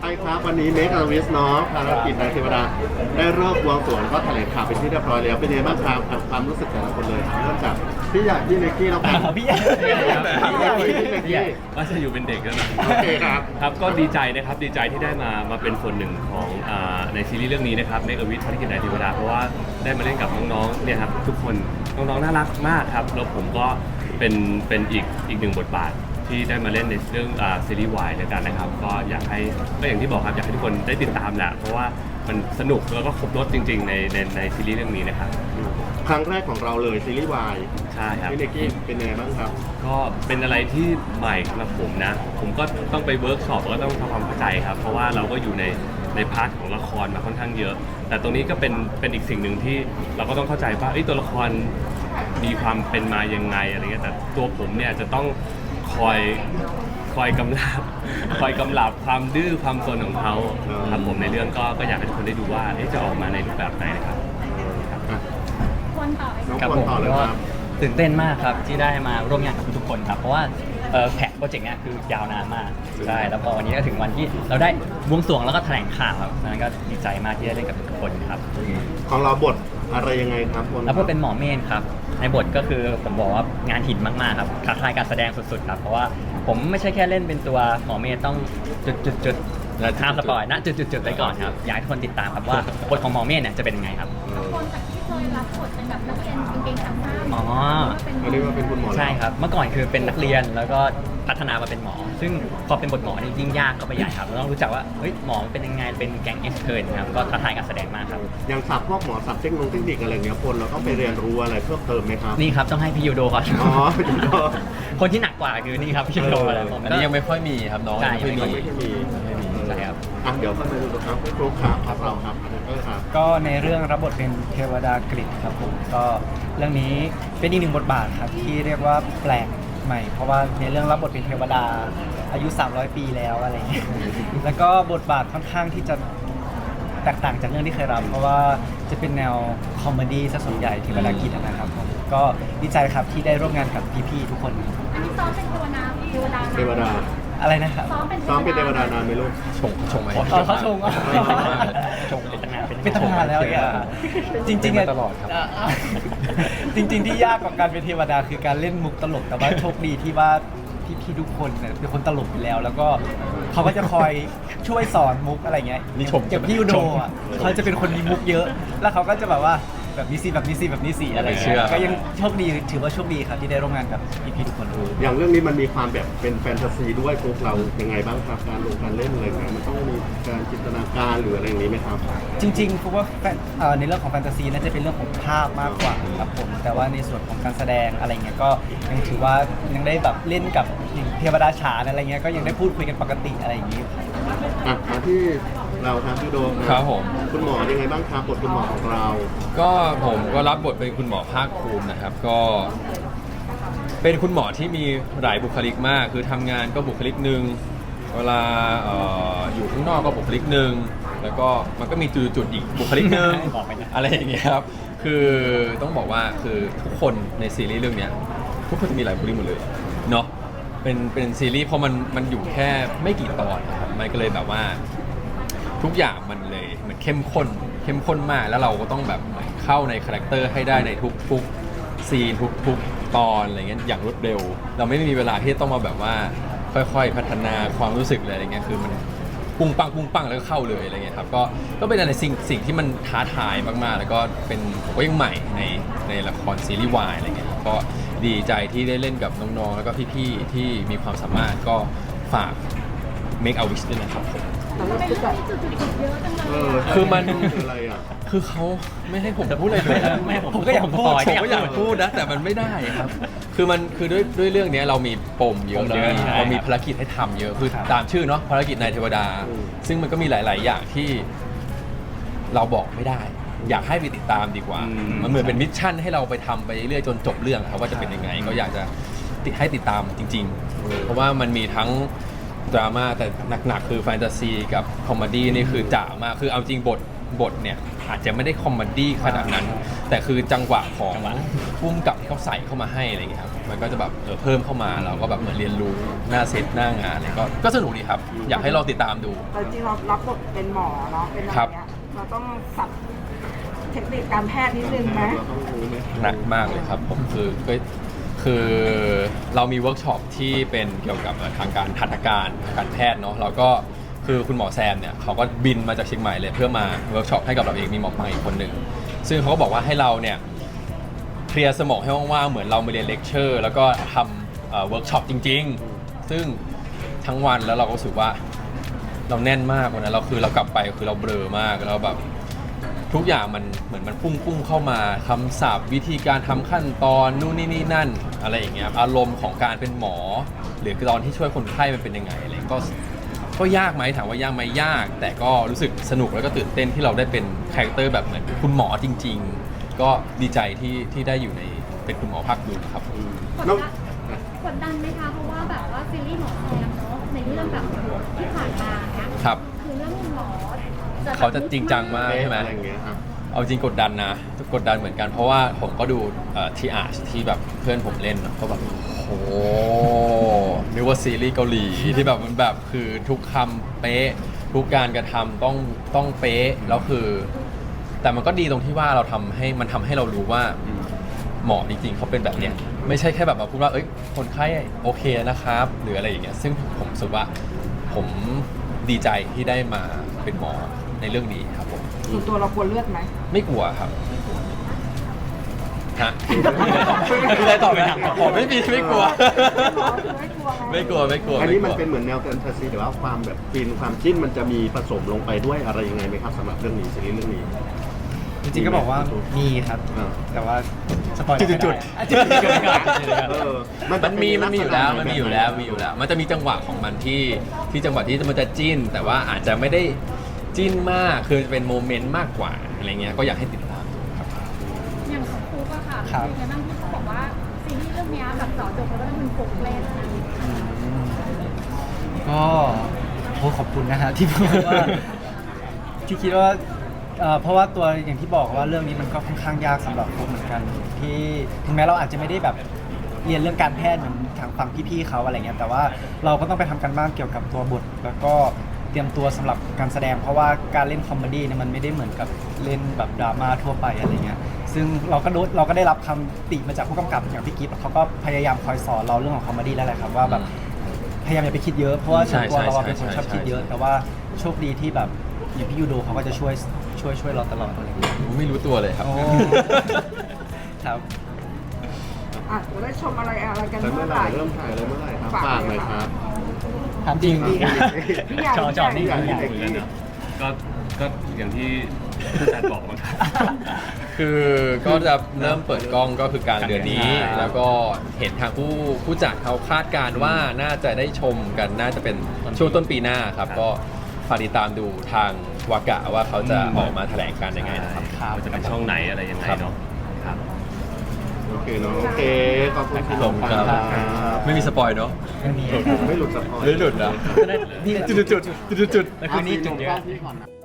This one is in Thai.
ไปครับวันนี้เมกาวิสเนาะภารกิจนายเทวดาได้เริ่มบวงสรวงแล้วก็แถลงข่าวเป็นที่เรียบร้อยแล้วเป็นยังไงบ้างครับกับความรู้สึกแต่ละคนเลยครับเริ่มจากพี่ใหญ่พี่เล็กกี้แล้วกันพี่ใหญ่พี่ใหญ่พี่เล็กกี้ว่าจะอยู่เป็นเด็กแล้วนะโอเคครับครับก็ดีใจนะครับดีใจที่ได้มามาเป็นส่วนหนึ่งของอ่าในซีรีส์เรื่องนี้นะครับในเอวิทภารกิจนายเทวดาเพราะว่าได้มาเล่นกับน้องๆเนี่ยครับทุกคนน้องๆน่ารักมากครับแล้วผมก็เป็นเป็นอีกอีกหนึ่งบทบาท ที่ได้มาเล่นในเรื่องอ่าซีรีส์วายแล้วกันนะครับ ก็อยากให้ก็อย่างที่บอกครับอยากให้ทุกคนได้ติดตามแหละเพราะว่ามันสนุกแล้วก็ครบรถจริง ๆ ในในในซีรีส์เรื่องนี้นะครับครั้งแรกของเราเลยซีรีส์วายใช่ครับ พี่เล็กกี้เป็นยังไงบ้างครับ ก็เป็นอะไรที่ใหม่สำหรับผมนะ ผมก็ต้องไปเวิร์กช็อปแล้วก็ต้องทำความเข้าใจครับ เพราะว่าเราก็อยู่ในในพาร์ทของละครมาค่อนข้างเยอะ แต่ตรงนี้ก็เป็นเป็นอีกสิ่งหนึ่งที่เราก็ต้องเข้าใจว่าเอ้ยตัวละครมีความเป็นมายังไงอะไรเงี้ยแต่ตัวผมเนี่ยจะต้อง คอยคอยกำลับ คอยกำลับความดื้อความซนของเขาครับผมในเรื่องก็ก็อยากให้ทุกคนได้ดูว่าเอ๊ะจะออกมาในรูปแบบไหนนะครับอะควรต่อไหมน้องครับควรผมต่อเลยก็ครับ ตื่นเต้นมากครับที่ได้มาร่วมงานกับทุกๆคนครับ เพราะว่าเอ่อแผนโปรเจกต์เนี้ยคือยาวนานมากใช่แล้วพอวันนี้ก็ถึงวันที่เราได้บวงสรวงแล้วก็แถลงข่าวครับนั้นก็ดีใจมากที่ได้เล่นกับทุกคนครับ ของเราบท อะไรยังไงครับคนแล้วก็เป็นหมอเมนครับ ในบทก็คือผมบอกว่างานหินมากๆครับท้าทายการแสดงสุดๆครับเพราะว่าผมไม่ใช่แค่เล่นเป็นตัวหมอเมนต้องจุดๆๆแล้วข้ามสปอยนะจุดๆๆไปก่อนครับอยากให้ทุกคนติดตามครับว่าบทของหมอเมนเนี่ยจะเป็นยังไงครับ คนจากที่เคย รับบทเป็นแบบนักเรียนกางเกงขาสั้นอ๋ออันนี้ว่าเป็นคุณหมอแล้วใช่ครับ เมื่อก่อนคือเป็นนักเรียนแล้วก็พัฒนามาเป็นหมอ ซึ่งพอเป็นบทหมอนี่ยิ่งยากก็ไปใหญ่ครับ เราต้องรู้จักว่าเฮ้ยหมอมันเป็นยังไง เป็นแก๊งเอ็กซ์เทิร์นครับ ก็ท้าทายการแสดงมากครับ อย่างสับพวกหมอสับเทคโนโลยีเทคนิคอะไรเงี้ยคนเราต้องไปเรียนรู้อะไรเพิ่มเติมไหมครับ นี่ครับต้องให้พี่ยูโดก่อนอ๋อยูโด คนที่หนักกว่าคือนี่ครับพี่ยูโดอะไรผมอันนี้ยังไม่ค่อยมีครับน้องใช่ยังไม่ค่อยยังมี ไม่ได้มีใช่ครับ อะเดี๋ยวเข้ามาดูครับให้ครูขาครับเราครับอันนี้ก็ครับก็ในเรื่องรับบทเป็นเทวดากฤษครับผมก็เรื่องนี้เป็นอีกหนึ่งบทบาทครับที่เรียกว่าแปลกใหม่ เพราะว่าในเรื่องรับบทเป็นเทวดาอายุ 300 ปีแล้วอะไรเงี้ยแล้วก็บทบาทค่อนข้างที่จะแตกต่างจากเรื่องที่เคยรับ เพราะว่าจะเป็นแนวคอมเมดี้ซะส่วนใหญ่เทวดากฤษนะครับผมก็ดีใจครับที่ได้ร่วมงานกับพี่ๆทุกคน อันนี้ซ้อมเป็นเทวดาเทวดาเทวดา อะไรนะครับซ้อมเป็นซ้อมเป็นเทวดานานไหมลูก ชงชงไหม อ๋อเขาชงอะชงเป็นตั้งนานเป็นตำนานแล้วอะจริงๆเป็อะนมาตลอดครับอะจริง ๆ ที่ยากกว่าการเป็นเทวดาคือการเล่นมุกตลกแต่ว่าโชคดีที่ว่าพี่ๆทุกคนเนี่ยเป็นคนตลกอยู่แล้ว แล้วก็เขาก็จะคอยช่วยสอนมุกอะไรเงี้ยนี่ชมอย่างพี่ยูโดอะเขาจะเป็นคนมีมุกเยอะ แล้วเขาก็จะแบบว่า แบบนี้สิแบบนี้สิแบบนี้สิอะไรเชื่เงี้อยก็ยังโชคดีถือว่าโชคดีครับที่ได้ร่วมงานกับพี่ๆทุกคน อย่างเรื่องนี้มันมีความแบบเป็นแฟนตาซีด้วยพวกเรายังไงบ้างครับการลงการเล่นอะไรเงี้ยมันต้องมีการจินตนาการหรืออะไรอย่างนี้ไหมครับ จริงๆผมว่าแฟนเอ่อในเรื่องของแฟนตาซีน่าจะเป็นเรื่องของภาพมากกว่าครับผม แต่ว่าในส่วนของการแสดงอะไรเงี้ยก็ยังถือว่ายังได้แบบเล่นกับอย่างเทวดาฉานอะไรเงี้ยก็ยังได้พูดคุยกันปกติอะไรอย่างงี้ อะมาที่ เราครับพี่โดมนะครับผม คุณหมอยังไงบ้างครับบทคุณหมอของเรา ก็ผมก็รับบทเป็นคุณหมอภาคภูมินะครับ ก็ เป็นคุณหมอที่มีหลายบุคลิกมาก คือทำงานก็บุคลิกหนึ่งเวลาเอ่ออยู่ข้างนอกก็บุคลิกหนึ่งแล้วก็มันก็มีจุดจุดๆอีกบุคลิกหนึ่ง บอกไปนะ อะไรอย่างเงี้ยครับ คือต้องบอกว่าคือทุกคนในซีรีส์เรื่องเนี้ยทุกคนจะมีหลายบุคลิกหมดเลยเนาะเป็นเป็นซีรีส์เพราะมันมันอยู่แค่ไม่กี่ตอนนะครับมันก็เลยแบบว่า ทุกอย่างมันเลยมือนเข้มข้นเข้มข้นมากแล้วเราก็ต้องแบบเข้าในคาแรคเตอร์ให้ได้ในทุกทุกซีนทุกทุกตอนอะไรเงี้ยอย่างรวดเร็ว เราไม่มีเวลาที่ต้องมาแบบว่าค่อยๆ พัฒนาความรู้สึกเลยอะไรเงี้ยคือมันปุ้งปังปุ้งปังแล้วก็เข้าเลยอะไรเงี้ยครับก็ก็เป็นอะไรสิ่งสิ่งที่มันท้าทายมากๆ แล้วก็เป็นผมก็ยังใหม่ในในละครซีรีส์วายอะไรเงี้ยครับก็ดีใจที่ได้เล่นกับน้องๆแล้วก็พี่ๆที่มีความสามารถก็ฝาก Make a Wish ด้วยนะครับผม ทำไมเรื่องนี้จุดจุดเยอะจังเลเอยออะคือมันคืออะไรอะ คือเขาไม่ให้ผมพูดอะไรเลยไม่ให้ผมผมก็อยากพูดผมผมก็ก็อายอยากกพูดนะแต่มันไม่ได้ครับ คือมันคือด้วยด้วยเรื่องเนี้ยเรามีปมเยปอะมเราเยอะมีใช่เรามีครับภารกิจให้ทำเยอะคือครับ ตามชื่อเนาะภารกิจนายเทวดา อืม ซึ่งมันก็มีหลาย ๆ อย่างที่ เราบอกไม่ได้ อยากให้ไปติดตามดีกว่ามันเหมือนเป็นมิชชั่นให้เราไปทำไปเรื่อยๆจนจบเรื่องครับว่าจะเป็นยังไงก็อยากจะติดให้ติดตามจริง ๆ เพราะว่ามันมีทั้ง ดราม่าแต่หนักๆคือแฟนตาซีกับคอมเมดี้นี่คือจ๋ามากคือเอาจริงบทบทเนี่ยอาจจะไม่ได้คอมเมดี้ขนาดนั้น แต่คือจังหวะของจังหวะพุ่มกับที่เขาใส่เข้ามาให้อะไรอย่างเงี้ยครับมันก็จะแบบเออเพิ่มเข้ามาเราก็แบบเหมือนเรียนรู้หน้าเซตหน้างานอะไรก็ก็สนุกดีครับ อยากให้ลองติดตามดู แต่จริงๆเรารับบทเป็นหมอเนาะเป็นอะไรครับเงี้ยเราต้องสับเทคนิคการแพทย์นิดนึงไหมเราต้องรู้ไหมหนักมากเลยครับผมคือก็คือ เรามีเวิร์กช็อปที่เป็นเกี่ยวกับทางการทันตการทางการแพทย์เนาะเราก็คือคุณหมอแซมเนี่ยเขาก็บินมาจากเชียงใหม่เลย เพื่อมาเวิร์กช็อปให้กับเราเองมีหมอปังอีกคนหนึ่งซึ่งเขาก็บอกว่าให้เราเนี่ยเคลียร์สมองให้ว่างๆเหมือนเรามาเรียนเลคเชอร์ แล้วก็ทำเวิร์กช็อปจริง ๆ ซึ่งทั้งวันแล้วเราก็รู้สึกว่าเราแน่นมากวันนั้นเราคือเรากลับไปคือเราเบลอมากแล้วแบบ ทุกอย่างมันเหมือนมันพุ่งพุ่งเข้ามาคำศัพท์วิธีการทำขั้นตอนนู่นนี่นี่นั่น อะไรอย่างเงี้ยอารมณ์ของการเป็นหมอ หรือตอนที่ช่วยคนไข้มันเป็นยังไงอะไรก็ก็ยากไหมถามว่ายากไหมยาก แต่ก็รู้สึกสนุกแล้วก็ตื่นเต้นที่เราได้เป็นคาแรคเตอร์แบบเหมือนคุณหมอจริง ๆ ก็ดีใจที่ที่ได้อยู่ในเป็นคุณหมอภาคดูครับกดน้องดันกดดันไหมคะ เพราะว่าแบบว่าซีรีส์หมอแซมเนาะในเรื่องแบบที่ผ่านมาเนี่ยครับ คือเรื่องหมอ แบบเขาจะจริงจังมากเป๊ะใช่ไหม อะไรอย่างเงี้ยครับ เอาจริงกดดันนะกดดันเหมือนกันเพราะว่าผมก็ดูทีอาร์ที่แบบเพื่อนผมเล่นเนอะก็แบบโอ้โหนึกว่าซีรีส์เกาหลีที่แบบมันแบบคือทุกคำเป๊ะ ทุกการกระทำต้องต้องเป๊ะแล้วคือ แต่มันก็ดีตรงที่ว่าเราทำให้มันทำให้เรารู้ว่า หมอจริงๆเขาเป็นแบบเนี้ยไม่ใช่แค่แบบมาพูดว่าเอ้ยคนไข้โอเคนะครับ หรืออะไรอย่างเงี้ยซึ่งผมรู้สึกว่าผมดีใจที่ได้มาเป็นหมอ ในเรื่องนี้ครับผมส่วนตัวเรากลัวเลือดไหมไม่กลัวครับฮะมีอะไรตอบไหมครับผมไม่มีไม่กลัว ไม่กลัวไงไม่กลัวไม่กลัวอันนี้มันไกลัวเป็นเหมือนแนวแฟนตาซีแต่ว่าความแบบฟินความจิ้นมันจะมีผสมลงไปด้วยอะไรยังไงไหมครับสำหรับเรื่องนี้ซีรีส์เรื่องนี้ จริงๆก็บอกว่ามีครับ อ่า แต่ว่าสปอยล์ไม่ได้จุดอะจุดจุดจุดเออมันมีมันมีอยู่แล้วมันมีอยู่แล้วมีอยู่แล้ว มันจะมีจังหวะของมันที่ที่จังหวะที่มันจะจิ้น แต่ว่าอาจจะไม่ได้ จิ้นมากคือเป็นโมเมนต์มากกว่าอะไรเงี้ยก็อยากให้ติดตามดูครับ อย่างของครูก็ค่ะครับ เป็นไงบ้างที่เขาบอกว่าซีรีส์เรื่องเนี้ยแบบเจาะจงแล้วก็ต้องเป็นโฟกเล่นนะก็โอ้ขอบคุณนะฮะที่บอกว่าที่คิดว่าเอ่อเพราะว่าตัวอย่างที่บอกว่าเรื่องนี้มันก็ค่อนข้างยากสำหรับผมเหมือนกัน ที่ถึงแม้เราอาจจะไม่ได้แบบเรียนเรื่องการแพทย์เหมือนทางฝั่งพี่ๆเขาอะไรเงี้ยแต่ว่าเราก็ต้องไปทำการบ้านเกี่ยวกับตัวบท แล้วก็ เตรียมตัวสำหรับการแสดง เพราะว่าการเล่นคอมเมดี้เนี่ยมันไม่ได้เหมือนกับเล่นแบบดราม่าทั่วไปอะไรเงี้ยซึ่งเราก็รู้เราก็ได้รับคำติมาจากผู้กำกับอย่างพี่กิฟต์เขาก็พยายามคอยสอนเราเรื่องของคอมเมดี้แล้วแหละครับว่าแบบพยายามอย่าไปคิดเยอะเพราะว่าส่วนตัวเราอะเป็นคนชอบคิดเยอะแต่ว่าโชคดีที่แบบอย่างพี่ยูโดเขาก็จะช่วยช่วยช่วยเราตลอดอะไรอย่างเงี้ยไม่รู้ตัวเลยครับโอ้ครับอะจะได้ชมอะไรอะไรกันแต่เมื่เมื่ออไหไหร่ร่เริ่มถ่ายอะไรเมื่อไหร่ครับฝากฝากหน่อยครับ ถามจริงพี่พี่ใหญ่จอจอนี่อยากให้เหเด็กมือนกันเนอะก็ก็อย่างที่ผู้จัดบอกมาครับ คือก็จะเริ่มเปิดกล้องก็คือกลางเดือนนี้ใช่แล้วก็เห็นทางผู้ผู้จัดเขาคาดการณ์ว่าน่าจะได้ชมกันน่าจะเป็นช่วงต้นปีหน้าครับ ก็ฝากติดตามดูทางวากะว่าเขาจะออกมาแถลงการยังไงนะครับครับว่าจะเป็นช่องไหนอะไรยังไงครับเนาะ ครับโอเคเนาะโอเคขอบคุณที่ขอบคุณครับครับไม่มีสปอยเนาะไม่มีไม่หลุดสปอยไม่หลุดนะนี่จุดจุดจุดจุดจุดแล้วคือนี่จุดเยอะที่ก่อนนะ